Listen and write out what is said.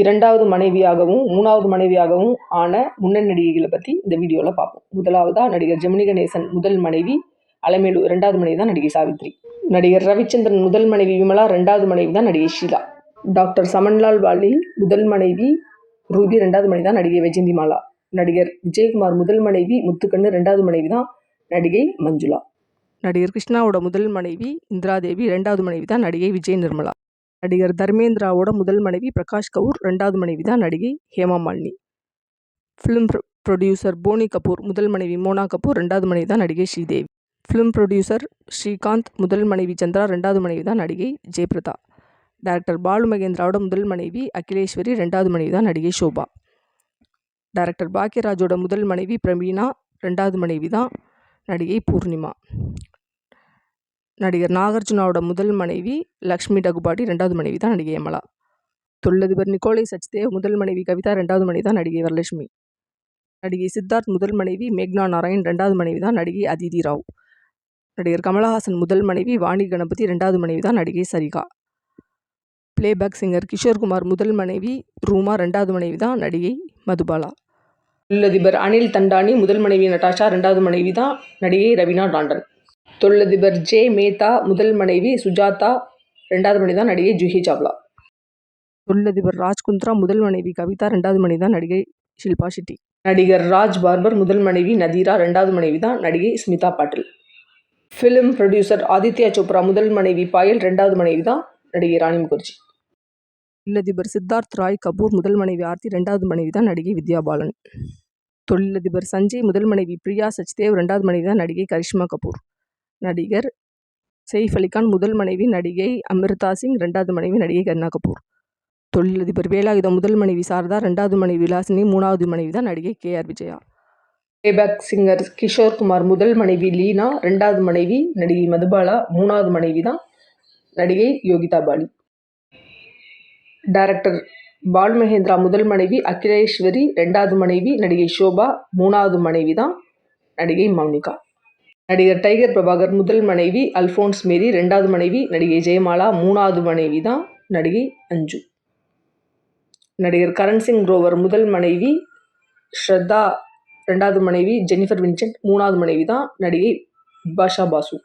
இரண்டாவது மனைவியாகவும் மூணாவது மனைவியாகவும் ஆன முன்னணி நடிகைகளை பற்றி இந்த வீடியோவில் பார்ப்போம். முதலாவதாக நடிகர் ஜெமினி கணேசன் முதல் மனைவி அலமேலு ரெண்டாவது மனைவி தான் நடிகை சாவித்ரி. நடிகர் ரவிச்சந்திரன் முதல் மனைவி விமலா ரெண்டாவது மனைவி தான் நடிகை ஷீலா. டாக்டர் சமன்லால் வாலி முதல் மனைவி ரூபி ரெண்டாவது மனைவி தான் நடிகை வைஜந்தி மாலா. நடிகர் விஜயகுமார் முதல் மனைவி முத்துக்கண்ணு ரெண்டாவது மனைவி தான் நடிகை மஞ்சுளா. நடிகர் கிருஷ்ணாவோட முதல் மனைவி இந்திராதேவி ரெண்டாவது மனைவி தான் நடிகை விஜய் நிர்மலா. நடிகர் தர்மேந்திராவோட முதல் மனைவி பிரகாஷ் கவுர் ரெண்டாவது மனைவி தான் நடிகை ஹேமா மாலினி. ஃபிலிம் ப்ரொடியூசர் போனி கபூர் முதல் மனைவி மோனா கபூர் ரெண்டாவது மனைவி தான் நடிகை ஸ்ரீதேவி. ஃபிலிம் ப்ரொடியூசர் ஸ்ரீகாந்த் முதல் மனைவி சந்திரா ரெண்டாவது மனைவி தான் நடிகை ஜெயபிரதா. டேரக்டர் பாலு மகேந்திராவோட முதல் மனைவி அகிலேஸ்வரி ரெண்டாவது மனைவி தான் நடிகை ஷோபா. டேரக்டர் பாக்யராஜோட முதல் மனைவி பிரவீனா ரெண்டாவது மனைவி தான் நடிகை பூர்ணிமா. நடிகர் நாகார்ஜுனாவோட முதல் மனைவி லக்ஷ்மி டகுபாடி ரெண்டாவது மனைவி தான் நடிகை அமலா. தொழிலதிபர் நிக்கோலை சச்தேவ் முதல் மனைவி கவிதா ரெண்டாவது மனைவி தான் நடிகை வரலட்சுமி. நடிகை சித்தார்த் முதல் மனைவி மேக்னா நாராயண் ரெண்டாவது மனைவி தான் நடிகை அதிதி ராவ். நடிகர் கமலஹாசன் முதல் மனைவி வாணி கணபதி ரெண்டாவது மனைவி தான் நடிகை சரிகா. பிளேபேக் சிங்கர் கிஷோர்குமார் முதல் மனைவி ரூமா ரெண்டாவது மனைவி தான் நடிகை மதுபாலா. தொழிலதிபர் அனில் தண்டானி முதல் மனைவி நட்டாஷா ரெண்டாவது மனைவி தான் நடிகை ரவீனா டாண்டன். தொழிலதிபர் ஜே மேத்தா முதல் மனைவி சுஜாதா ரெண்டாவது மனைவி தான் நடிகை ஜூஹி சாவ்லா. தொழிலதிபர் ராஜ்குந்த்ரா முதல் மனைவி கவிதா ரெண்டாவது மனைவி தான் நடிகை ஷில்பா ஷெட்டி. நடிகர் ராஜ் பார்பர் முதல் மனைவி நதீரா ரெண்டாவது மனைவி தான் நடிகை ஸ்மிதா பாட்டில். ஃபிலிம் ப்ரொடியூசர் ஆதித்யா சோப்ரா முதல் மனைவி பாயல் ரெண்டாவது மனைவி தான் நடிகை ராணி முகர்ஜி. தொழிலதிபர் சித்தார்த் ராய் கபூர் முதல் மனைவி ஆர்த்தி ரெண்டாவது மனைவி தான் நடிகை வித்யா பாலன். தொழிலதிபர் சஞ்சய் முதல் மனைவி பிரியா சச்தேவ் ரெண்டாவது மனைவி தான் நடிகை கரிஷ்மா கபூர். நடிகர் செயிஃப் அலிகான் முதல் மனைவி நடிகை அமிர்தா சிங் ரெண்டாவது மனைவி நடிகை கருணா கபூர். தொழிலதிபர் வேலாயுதம் முதல் மனைவி சாரதா ரெண்டாவது மனைவி விலாசினி மூணாவது மனைவி தான் நடிகை K R Vijaya. Playback singer Kishore Kumar முதல் மனைவி லீனா ரெண்டாவது மனைவி நடிகை மதுபாலா மூணாவது மனைவி தான் நடிகை யோகிதா பாலி. டைரக்டர் பால் மகேந்திரா முதல் மனைவி அகிலேஸ்வரி ரெண்டாவது மனைவி நடிகை ஷோபா மூணாவது மனைவி தான் நடிகை மௌனிகா. நடிகர் டைகர் பிரபாகர் முதல் மனைவி அல்ஃபோன்ஸ் மேரி ரெண்டாவது மனைவி நடிகை ஜெயமாலா மூணாவது மனைவி தான் நடிகை அஞ்சு. நடிகர் கரண் சிங் ரோவர் முதல் மனைவி ஸ்ரத்தா ரெண்டாவது மனைவி ஜெனிஃபர் வின்சென்ட் மூணாவது மனைவி தான் நடிகை பாஷா பாசு.